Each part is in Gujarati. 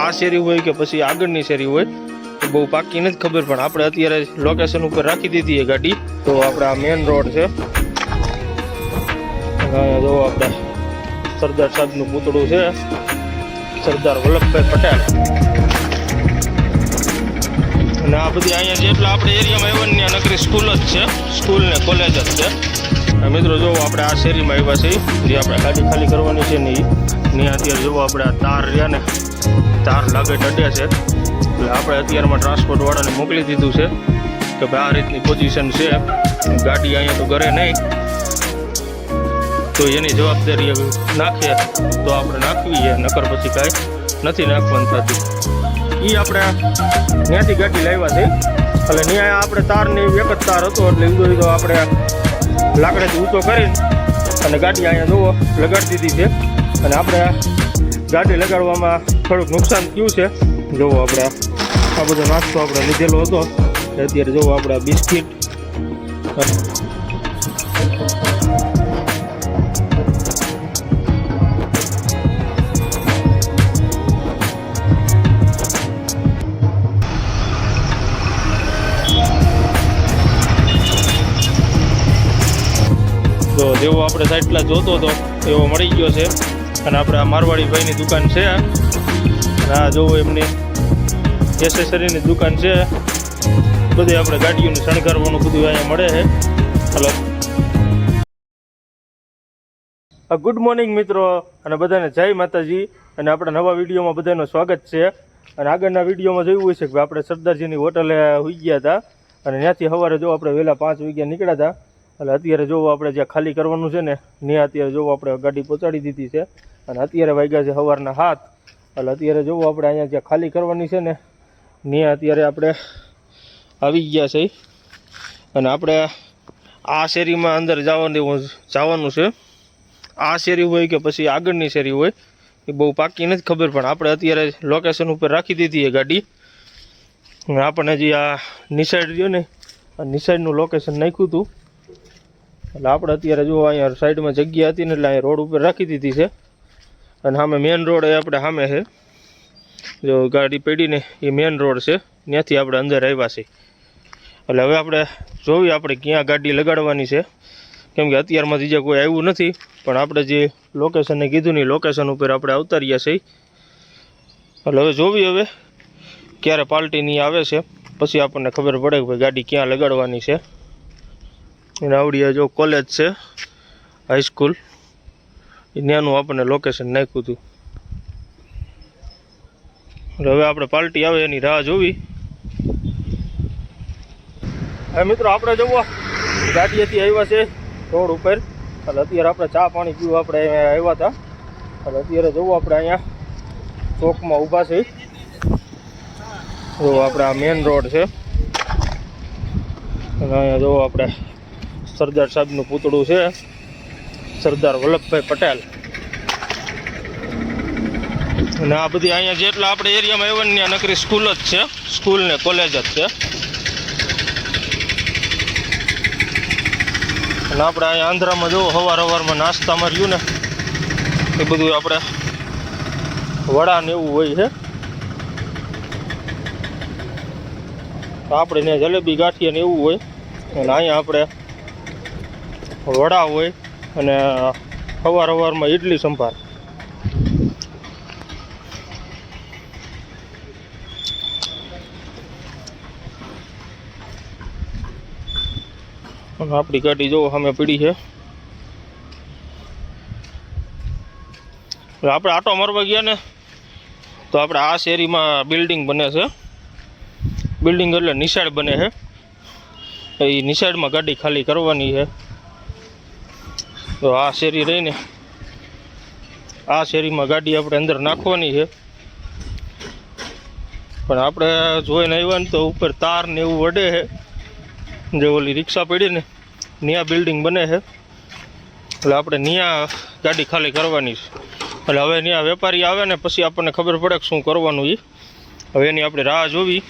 આ શેરી હોય કે પછી આગળની શેરી હોય, તો બહુ પાકી નથી ખબર, પણ આપણે અત્યારે લોકેશન ઉપર રાખી દીધી છે ગાડી. તો આપણે આ મેઇન રોડ છે જો આપણે સરદાર સાહેબનું પૂતળું છે. સરદાર વલ્લભભાઈ પટેલ. અને આ બધી અહીંયા જેટલા આપણે એરિયામાં આવ્યા ને ત્યાં નકરી સ્કૂલ જ છે. સ્કૂલ ને કોલેજ જ છે. મિત્રો જો આપણે આ શેરીમાં આવ્યા છે જે આપણે ગાડી ખાલી કરવાની છે ને એ અત્યારે જોવો આપણે આ તાર રહ્યા ને તાર લાગે ટડે છે. એટલે આપણે અત્યારમાં ટ્રાન્સપોર્ટ વાળાને મોકલી દીધું છે કે ભાઈ આ રીતની પોઝિશન છે. ગાડી અહીંયા તો ઘરે નહીં. તો એની જવાબદારી નાખીએ તો આપણે નાખવી છે. નકર પછી કાંઈ નથી નાખવાનું થતું. એ આપણે ત્યાંથી ગાડી લાવ્યા છે. એટલે ત્યાં આપણે તારની એક જ તાર હતો. એટલે ઊંધો ઊંધો આપણે લાકડેથી ઊંચો કરીને અને ગાડી અહીંયા જુઓ, લગાડી દીધી છે. અને આપણે ગાડી લગાડવામાં થોડુંક નુકસાન થયું છે. જોવો આપણે આ બધો નાસ્તો આપણે લીધેલો હતો. અત્યારે જોવો આપણે બિસ્કિટ. તો જેવો આપણે સાઈડલા જોતો હતો એવો મળી ગયો છે. અને આપણે આ મારવાડી ભાઈની દુકાન છે. અને આ જોવો એમની એસેસરીની દુકાન છે. બધી આપણે ગાડીઓને શણગારવાનું બધું અહીંયા મળે છે. હલો. ગુડ મોર્નિંગ મિત્રો. અને બધાને જય માતાજી. અને આપણા નવા વિડીયોમાં બધાનું સ્વાગત છે. અને આગળના વિડીયોમાં જોયું હોય છે કે આપણે સરદારજીની હોટલે હોઈ ગયા હતા. અને ત્યાંથી સવારે જો આપણે વહેલા પાંચ વાગ્યા નીકળ્યા હતા. એટલે અત્યારે જોવો આપણે જ્યાં ખાલી કરવાનું છે ને, ત્યાં અત્યારે જોવો આપણે ગાડી પહોંચાડી દીધી છે. અને અત્યારે વાગ્યા છે સવારના હાથ એટલે અત્યારે જોવો આપણે અહીંયા જ્યાં ખાલી કરવાની છે ને, ત્યાં અત્યારે આપણે આવી ગયા છે અને આપણે આ શેરીમાં અંદર જવાની જવાનું છે. આ શેરી હોય કે પછી આગળની શેરી હોય, એ બહુ પાકી નથી ખબર, પણ આપણે અત્યારે લોકેશન ઉપર રાખી દીધી એ ગાડી. આપણને જે આ નિસાઈડ રહ્યો ને, આ નિસાઈડનું લોકેશન નાખ્યું હતું. એટલે આપણે અત્યારે જો અહીંયા સાઈડમાં જગ્યા હતી ને, એટલે અહીંયા રોડ ઉપર રાખી દીધી છે. અને સામે મેઇન રોડ એ આપણે સામે છે. જો ગાડી પડીને એ મેઇન રોડ છે. ત્યાંથી આપણે અંદર આવ્યા છે એટલે હવે આપણે જોઈએ આપણે ક્યાં ગાડી લગાડવાની છે. કેમ કે અત્યારમાં બીજા કોઈ આવ્યું નથી, પણ આપણે જે લોકેશનને કીધું ને લોકેશન ઉપર આપણે અવતાર્યા છીએ. એટલે હવે જોવી હવે ક્યારે પાર્ટીની આવે છે. પછી આપણને ખબર પડે કે ભાઈ ગાડી ક્યાં લગાડવાની છે. એને આવડી જો કોલેજ છે હાઈસ્કૂલ ત્યાંનું આપણને લોકેશન નાખ્યું હતું. હવે આપણે પાર્ટી આવે, એની રાહ જોવી. હવે મિત્રો આપણે જવો ગાડીએથી આવ્યા છે રોડ ઉપર. એટલે અત્યારે આપણે ચા પાણી પીવું આપણે આવ્યા હતા. એટલે અત્યારે જવું આપણે અહીંયા ચોકમાં ઊભા છે. જો આપણે આ મેઇન રોડ છે. અને અહીંયા જો આપણે સરદાર સાહેબનું પૂતળું છે. સરદાર વલ્લભભાઈ પટેલ. અને આ બધી અહીંયા જેટલા આપણે એરિયામાં આવ્યા ત્યાં નકરી સ્કૂલ જ છે. સ્કૂલ ને કોલેજ જ છે. અને આપણે અહીંયા આંધ્રામાં જુઓ સવાર સવારમાં નાસ્તામાં રહ્યું ને. એ બધું આપણે વડા ને એવું હોય છે. આપણે ને જલેબી ગાંઠિયા ને એવું હોય. અને અહીંયા આપણે વડા હોય. અને સવાર અવારમાં ઇડલી સંભાર. આપણી ગાડી જો સામે પડી છે. આપણે આટો મારવા ગયા ને, તો આપણે આ શેરીમાં બિલ્ડિંગ બને છે. બિલ્ડિંગ એટલે નિશાળ બને છે. એ નિશાળમાં ગાડી ખાલી કરવાની છે. તો આ શેરી રહીને આ શેરીમાં ગાડી આપણે અંદર નાખવાની છે. પણ આપણે જોઈને આવ્યા ને તો ઉપર તાર ને એવું વડે છે. જે ઓલી રિક્ષા પડી ને ત્યાં બિલ્ડિંગ બને છે. એટલે આપણે ત્યાં ગાડી ખાલી કરવાની છે. એટલે હવે ત્યાં વેપારી આવે ને પછી આપણને ખબર પડે કે શું કરવાનું એ હવે એની આપણે રાહ જોવી.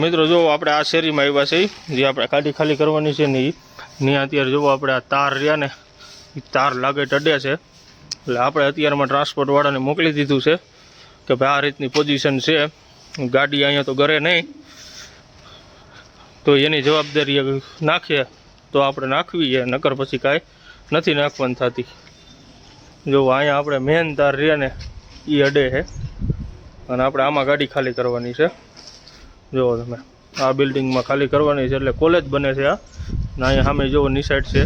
મિત્રો, જો આપણે આ શેરીમાં આવ્યા છે જે આપણે ગાડી ખાલી કરવાની છે ને એ ત્યાં અત્યારે જોવો આપણે આ તાર રહ્યા ને એ તાર લાગે ટડે છે. એટલે આપણે અત્યારમાં ટ્રાન્સપોર્ટવાળાને મોકલી દીધું છે કે ભાઈ આ રીતની પોઝિશન છે. ગાડી અહીંયા તો ઘરે નહીં. તો એની જવાબદારી નાખીએ તો આપણે નાખવી છે, નકર પછી કાંઈ નથી નાખવાની થતી. જો અહીંયા આપણે મેન તાર રહ્યા ને એ અડે છે. અને આપણે આમાં ગાડી ખાલી કરવાની છે. જુઓ તમે. આ બિલ્ડિંગમાં ખાલી કરવાની છે એટલે કોલેજ બને છે આ. ને અહીંયા સામે જેવો નિસાઇડ છે.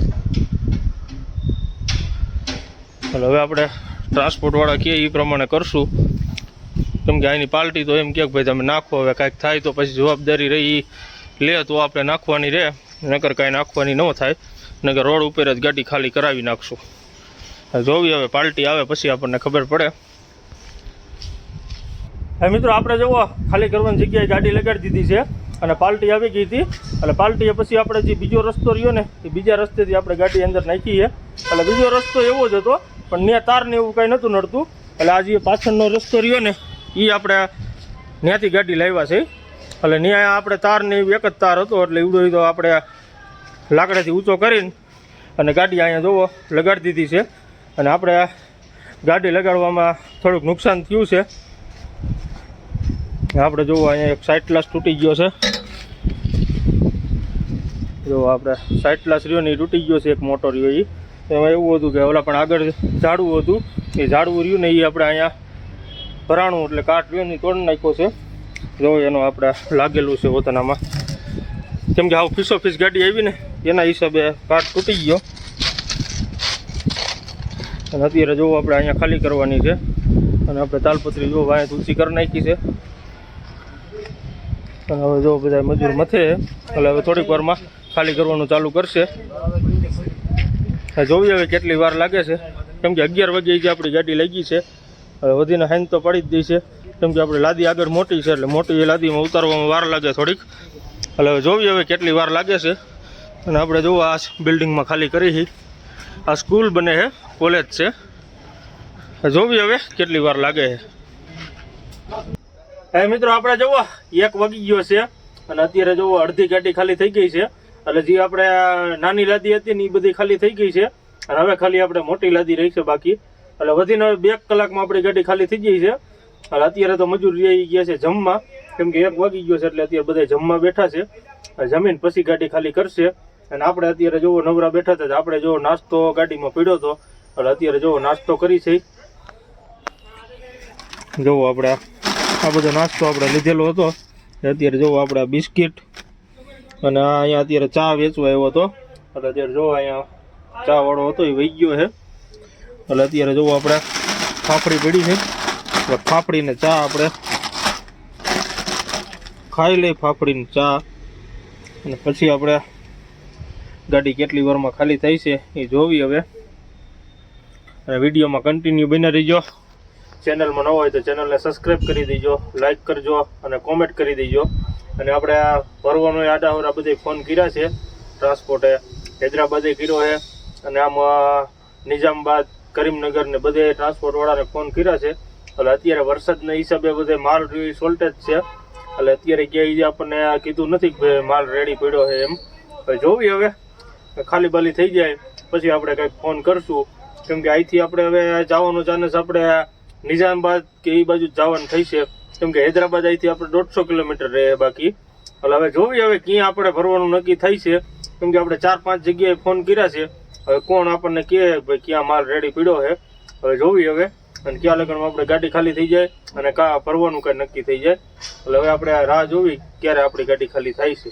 એટલે હવે આપણે ટ્રાન્સપોર્ટવાળા કહે એ પ્રમાણે કરશું. કેમ કે અહીંની પાર્ટી તો એમ કહે કે ભાઈ તમે નાખો, હવે કાંઈક થાય તો પછી જવાબદારી રહી લે તો આપણે નાખવાની રહે, નકર કાંઈ નાખવાની ન થાય. નકર રોડ ઉપર જ ગાડી ખાલી કરાવી નાખશું. જોવી હવે પાર્ટી આવે પછી આપણને ખબર પડે. હવે મિત્રો, આપણે જુઓ, ખાલી કરવાની જગ્યાએ ગાડી લગાડી દીધી છે. અને પાલટી આવી ગઈ હતી. એટલે પાર્ટીએ પછી આપણે જે બીજો રસ્તો રહ્યો ને, એ બીજા રસ્તેથી આપણે ગાડી અંદર નાખીએ એટલે બીજો રસ્તો એવો જ હતો, પણ ત્યાં તાર ને એવું કાંઈ નહોતું નડતું. એટલે આ જે પાછળનો રસ્તો રહ્યો ને એ આપણે ત્યાંથી ગાડી લાવ્યા છે. એટલે ત્યાં આપણે તાર ને એવી એક જ તાર હતો, એટલે એવડો તો આપણે લાકડાથી ઊંચો કરીને અને ગાડી અહીંયા જોવો, લગાડી દીધી છે. અને આપણે ગાડી લગાડવામાં થોડુંક નુકસાન થયું છે. આપણે જોવો અહીંયા એક સાઈડ ગ્લાસ તૂટી ગયો છે. જો આપણે સાઈડ ગ્લાસ રહ્યો ને એ તૂટી ગયો છે, એક મોટો રહ્યો એ એમાં એવું હતું કે ઓલા પણ આગળ ઝાડવું હતું. એ ઝાડવું રહ્યું ને એ આપણે અહીંયા ભરાણું એટલે કાટ રહ્યો ને તોડી નાખ્યો છે. જો એનો આપણે લાગેલું છે પોતાનામાં કેમ કે આવું ફીસો ફીસ ગાડી આવી ને, એના હિસાબે કાટ તૂટી ગયો. અને અત્યારે જોવો આપણે અહીંયા ખાલી કરવાની છે. અને આપણે તાલપત્રી જોવો અહીંયા તુલસી કરી નાખી છે. હવે જો બધા મજૂર મથે, એટલે હવે થોડીક વારમાં ખાલી કરવાનું ચાલુ કરશે. જોવી હવે કેટલી વાર લાગે છે. કેમ કે અગિયાર વાગે જે આપણી ગાડી લાગી છે, હવે વધીને હાઈન તો પડી જ દઈ છે. કેમ કે આપણે લાદી આગળ મોટી છે, એટલે મોટી એ લાદીમાં ઉતારવામાં વાર લાગે થોડીક. એટલે હવે જોવી હવે કેટલી વાર લાગે છે. અને આપણે જોવો આ બિલ્ડિંગમાં ખાલી કરી છે આ સ્કૂલ બને છે કોલેજ છે. જોવી હવે કેટલી વાર લાગે છે હે મિત્રો, આપણે જુઓ, એક વાગી ગયો છે અને અત્યારે જુઓ, અડધી ગાડી ખાલી થઈ ગઈ છે. એટલે જે આપણે નાની લાદી હતી ને એ બધી ખાલી થઈ ગઈ છે. અને હવે ખાલી આપણે મોટી લાદી રહી છે બાકી. એટલે વધીને હવે બે કલાકમાં આપણી ગાડી ખાલી થઈ ગઈ છે. એટલે અત્યારે તો મજૂર રહી ગયા છે જમવા. કેમ કે એક વાગી ગયો છે એટલે અત્યારે બધા જમવા બેઠા છે. જમીન પછી ગાડી ખાલી કરશે. અને આપણે અત્યારે જોવો નવરા બેઠા હતા આપણે જોવો નાસ્તો ગાડીમાં પીડ્યો હતો એટલે અત્યારે જોવો નાસ્તો કરી છે. જોવો આપણે. આ બધો નાસ્તો આપણે લીધેલો હતો. અત્યારે જોવો આપણે આ બિસ્કિટ. અને આ અહીંયા અત્યારે ચા વેચવા આવ્યો હતો. એટલે અત્યારે જોવો અહીંયા ચા વાળો હતો, એ વહી ગયો છે. એટલે અત્યારે જોવો આપણે ફાફડી પડી છે. એટલે ફાફડીને ચા આપણે ખાઈ લઈ ફાફડીને ચા. અને પછી આપણે ગાડી કેટલી વારમાં ખાલી થાય છે એ જોવી હવે. અને વિડીયોમાં કન્ટિન્યુ બની રહીજો. ચેનલમાં ન હોય તો ચેનલને સબસ્ક્રાઈબ કરી દેજો લાઇક કરજો અને કોમેન્ટ કરી દેજો. અને આપણે આ ભરવાનો આડાવડા બધે ફોન કર્યા છે. ટ્રાન્સપોર્ટે હૈદરાબાદે કર્યો છે. અને આમ નિઝામબાદ, કરીમનગર ને બધે ટ્રાન્સપોર્ટવાળાને ફોન કર્યા છે. એટલે અત્યારે વરસાદના હિસાબે બધે માલ સોલ્ટેજ છે. એટલે અત્યારે ક્યાંય આપણને કીધું નથી કે માલ રેડી પડ્યો છે એમ. જોવી હવે. ખાલી બાલી થઈ જાય. પછી આપણે કંઈક ફોન કરશું. કેમ કે અહીંથી આપણે હવે જવાનો ચાન્સ આપણે નિઝામાબાદ કે એ બાજુ જવાનું થઈ છે કેમ કે હૈદરાબાદ અહીંથી આપણે દોઢસો કિલોમીટર રહે બાકી. એટલે હવે જોવી હવે ક્યાં આપણે ભરવાનું નક્કી થઈ છે. કેમ કે આપણે ચાર પાંચ જગ્યાએ ફોન કર્યા છે. હવે કોણ આપણને કહે ભાઈ ક્યાં માલ રેડી પીડ્યો છે? હવે જોવી હવે. અને ક્યાં લગનમાં આપણે ગાડી ખાલી થઈ જાય અને કા ભરવાનું કાંઈ નક્કી થઈ જાય. એટલે હવે આપણે રાહ જોવી ક્યારે આપણી ગાડી ખાલી થાય છે.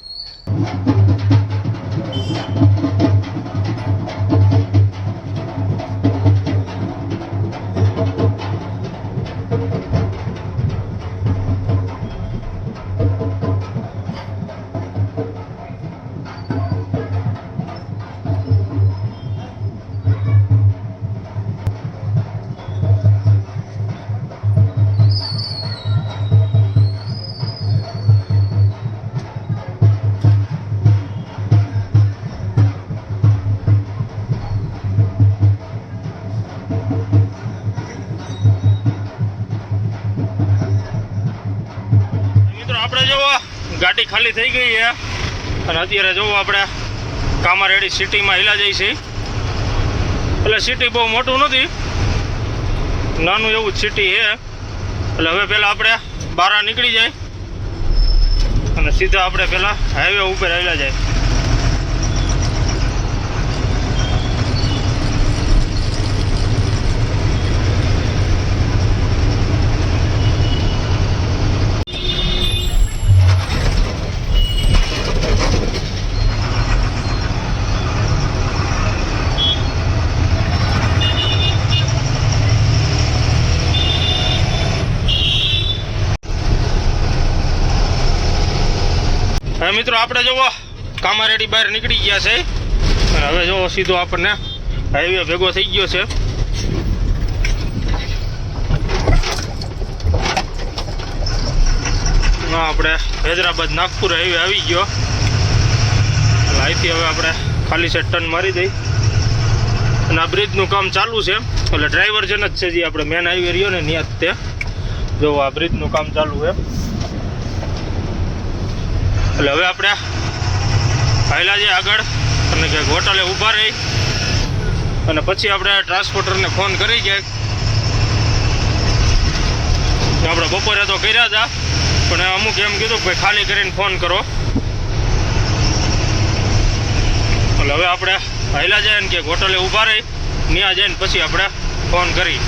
ખાલી થઈ ગઈ છે. અને અત્યારે જોવું આપણે કામારેડી સિટીમાં હિલા જઈ છે એટલે સિટી બહુ મોટું નથી. નાનું એવું સિટી છે. એટલે હવે પહેલાં આપણે બારા નીકળી જાય. અને સીધા આપણે પહેલાં હાઈવે ઉપર આવેલા જાય હવે મિત્રો આપણે જોવો, કામારેડી બહાર નીકળી ગયા છે. અને હવે જોવો, સીધો આપણને હાઈવે ભેગો થઈ ગયો છે. આપણે હૈદરાબાદ નાગપુર હાઈવે આવી ગયો. એટલે અહીંથી હવે આપણે ખાલી સેટ ટર્ન મારી દઈ. અને આ બ્રિજનું કામ ચાલુ છે. એટલે ડ્રાઈવર જન જ છે જે આપણે મેન હાઈવે રહ્યો ને, ત્યાં જ તે. જો આ બ્રિજનું કામ ચાલુ છે. એટલે હવે આપણે પહેલાં જે આગળ. અને ક્યાંક હોટલે ઊભા રહી. અને પછી આપણે ટ્રાન્સપોર્ટરને ફોન કરી ક્યાંક. કે આપણે બપોરે તો કર્યા હતા પણ અમુક એમ કીધું કે ભાઈ ખાલી કરીને ફોન કરો. એટલે હવે આપણે પહેલાં જાય ને ક્યાંક હોટલે ઊભા રહી. ત્યાં જઈને પછી આપણે ફોન કરી.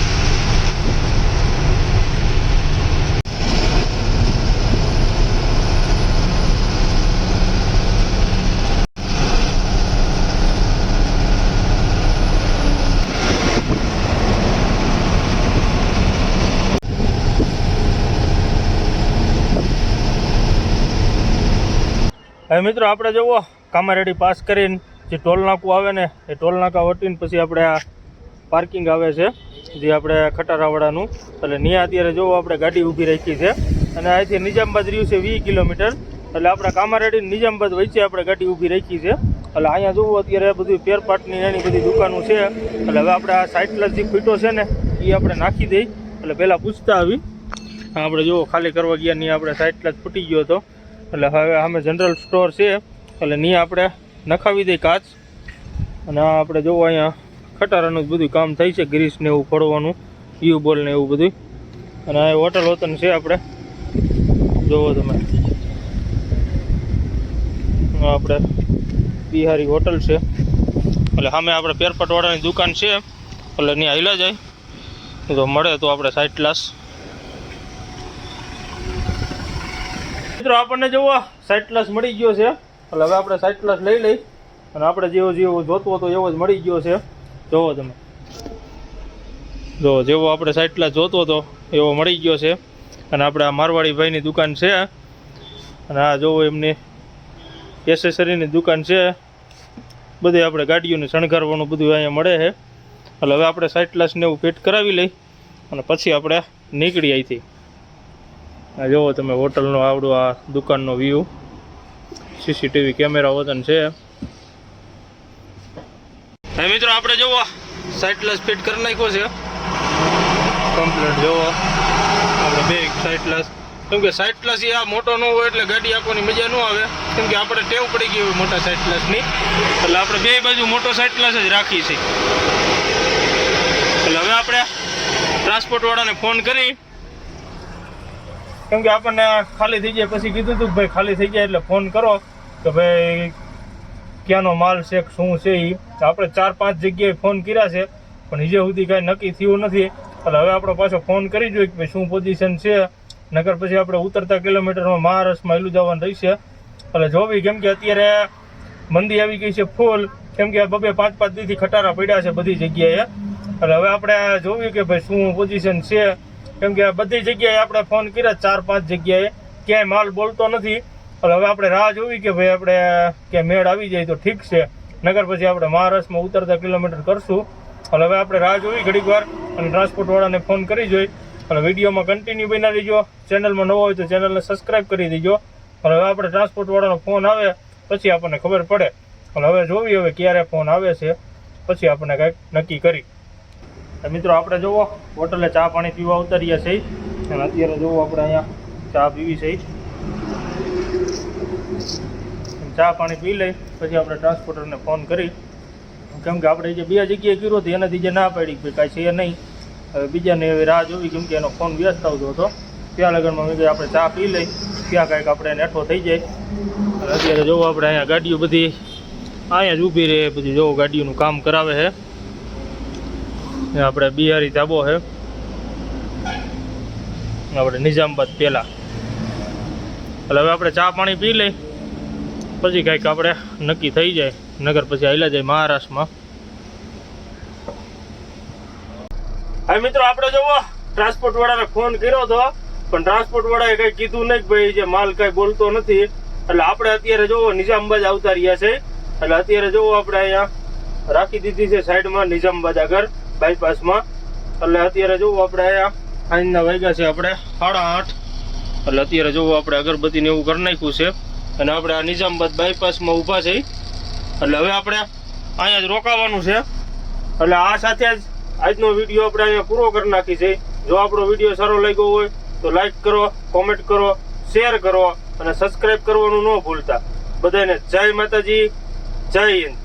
હવે મિત્રો આપણે જુઓ કામારેડી પાસ કરીને જે ટોલ નાકું આવે ને, એ ટોલ નાકા વટીને પછી આપણે આ પાર્કિંગ આવે છે, જે આપણે ખટારાવાડાનું એટલે ત્યાં અત્યારે જુઓ આપણે ગાડી ઊભી રાખી છે. અને અહીંથી નિજામબાદ રહ્યું છે વીસ કિલોમીટર. એટલે આપણે કામારેડી નિજામબાદ વચ્ચે આપણે ગાડી ઊભી રાખી છે. એટલે અહીંયા જુઓ અત્યારે બધું પેરપાટની એની બધી દુકાનો છે. એટલે હવે આપણે આ સાઇટલેસ જે ફીટો છે ને એ આપણે નાખી દઈ. એટલે પહેલાં પૂછતા આવી. આપણે જુઓ ખાલી કરવા ગયા નહીં આપણે સાઇટલેસ ફૂટી ગયો હતો. એટલે હવે અમે જનરલ સ્ટોર છે. એટલે ની આપણે નખાવી દઈ કાચ. અને આ આપણે જોવો અહીંયા ખટારાનું જ બધું કામ થાય છે ગ્રીસ ને એવું ફોડવાનું બોલ ને એવું બધું. અને આ હોટલ હોતન છે આપણે. જોવો તમે. આપણે બિહારી હોટલ છે. એટલે સામે આપણે પેરપટવાળાની દુકાન છે. એટલે ત્યાં હિલા જાય. તો મળે તો આપણે સાઈડ ક્લાસ મિત્રો, આપણને જુઓ સાઈડ ક્લાસ મળી ગયો છે. એટલે હવે આપણે સાઈડ ક્લાસ લઈ લઈ અને આપણે જેવો જેવો જોતો હતો એવો જ મળી ગયો છે. જોવો તમે. જો જેવો આપણે સાઇટલસ જોતો હતો એવો મળી ગયો છે. અને આપણે આ મારવાડી ભાઈની દુકાન છે. અને આ જોવો એમની એસેસરીની દુકાન છે. બધી આપણે ગાડીઓને શણગારવાનું બધું અહીંયા મળે છે. એટલે હવે આપણે સાઈડ ક્લાસને એવું ફિટ કરાવી લઈ અને પછી આપણે નીકળી અહીંથી આ જુઓ તમે હોટલનો આવડો આ દુકાનનો વ્યૂ સીસીટીવી કેમેરા વતન છે. મિત્રો, આપણે જુઓ સાઇટલેસ ફિટ કરી નાખ્યો છે. કમ્પ્લીટ જુઓ આપણે બે સાઇટલેસ કેમ કે સાઇટલેસ એ આ મોટો ન હોય એટલે ગાડી આપવાની મજા ન આવે. કેમ કે આપણે ટેવ પડી ગઈ હોય મોટા સાઇટલેસની એટલે આપણે બે બાજુ મોટો સાઇટલેસ જ રાખીએ છીએ એટલે હવે આપણે ટ્રાન્સપોર્ટવાળાને ફોન કરી. કેમ કે આપણને ખાલી થઈ જાય, પછી કીધું હતું ભાઈ ખાલી થઈ જાય એટલે ફોન કરો. કે ભાઈ ક્યાંનો માલ છે, શું છે એ આપણે ચાર પાંચ જગ્યાએ ફોન કર્યા છે, પણ હજી સુધી કાંઈ નક્કી થયું નથી. એટલે હવે આપણે પાછો ફોન કરી જોઈએ કે ભાઈ શું પોઝિશન છે. નગર પછી આપણે ઉતરતા કિલોમીટરમાં મહારાષ્ટ્રમાં એલું જવાનું રહેશે. એટલે જોવી કેમ કે અત્યારે મંદી આવી ગઈ છે ફૂલ કેમ કે બબે પાંચ પાંચ દીથી ખટારા પડ્યા છે બધી જગ્યાએ. એટલે હવે આપણે જોયું કે ભાઈ શું પોઝિશન છે. કેમ કે બધી જગ્યાએ આપણે ફોન કર્યા, ચાર પાંચ જગ્યાએ. ક્યાંય માલ બોલતો નથી. એટલે હવે આપણે રાહ જોવી કે ભાઈ આપણે કે મેળ આવી જાય તો ઠીક છે. નગર પછી આપણે મહારાષ્ટ્રમાં ઉતરતા કિલોમીટર કરશું. એટલે હવે આપણે રાહ જોવી ઘડીક વાર અને ટ્રાન્સપોર્ટવાળાને ફોન કરી જોઈ. અને વિડીયોમાં કન્ટિન્યુ બના દેજો ચેનલમાં નવો હોય તો ચેનલને સબસ્ક્રાઈબ કરી દેજો. અને હવે આપણે ટ્રાન્સપોર્ટવાળાનો ફોન આવે, પછી આપણને ખબર પડે. અને હવે જોવી હવે ક્યારે ફોન આવે છે. પછી આપણને કંઈક નક્કી કરી. તો મિત્રો આપણે જુઓ, હોટલે ચા પાણી પીવા ઉતરીએ છીએ. અને અત્યારે જુઓ આપણે અહીંયા ચા પીવી છે ચા પાણી પી લઈ, પછી આપણે ટ્રાન્સપોર્ટરને ફોન કરી. કેમ કે આપણે જે બે જગ્યાએ કર્યો હતો એનાથી જે ના પાડી કે કાંઈ છે નહીં. હવે બીજાને એવી રાહ જોવી કેમ કે એનો ફોન વ્યસ્ત આવતો હતો. ત્યાં લગનમાં મેં આપણે ચા પી લઈ, ત્યાં કાંઈક આપણે નેઠો થઈ જાય. અત્યારે જોવો આપણે અહીંયા ગાડીઓ બધી, અહીંયા જ ઊભી રહે, પછી જોવો ગાડીઓનું કામ કરાવે છે. આપણે બિહારી ધાબો છે. આપણે નિઝામાબાદ પહેલાં એટલે હવે આપણે ચા પાણી પી લઈ. પછી કાંઈક આપણે નક્કી થઈ જાય. નગર પછી આવેલા જાય મહારાષ્ટ્રમાં. હા મિત્રો, આપણે જોવો ટ્રાન્સપોર્ટ વાળાને ફોન કર્યો હતો પણ ટ્રાન્સપોર્ટ વાળાએ કઈ કીધું નહીં ભાઈ જે માલ કઈ બોલતો નથી. એટલે આપણે અત્યારે જોવો, નિઝામાબાદ આવતા રહ્યા છે. એટલે અત્યારે જોવો આપણે અહીંયા રાખી દીધી છે સાઈડમાં નિઝામાબાદ આગળ. બાયપાસમાં એટલે અત્યારે જોવું આપણે અહીંયા સાંજના વાગ્યા છે આપણે, સાડા આઠ. એટલે અત્યારે જોવું આપણે અગરબત્તીને એવું કરી નાખ્યું છે. અને આપણે આ નિઝામાબાદ બાયપાસમાં ઊભા છે એટલે હવે આપણે અહીંયા જ રોકાવાનું છે. એટલે આ સાથે જ આજનો વીડિયો આપણે અહીંયા પૂરો કરી નાખી છે. જો આપણો વીડિયો સારો લાગ્યો હોય તો લાઈક કરો કોમેન્ટ કરો શેર કરો અને સબસ્ક્રાઇબ કરવાનું ન ભૂલતા. બધાને જય માતાજી, જય હિન્દ.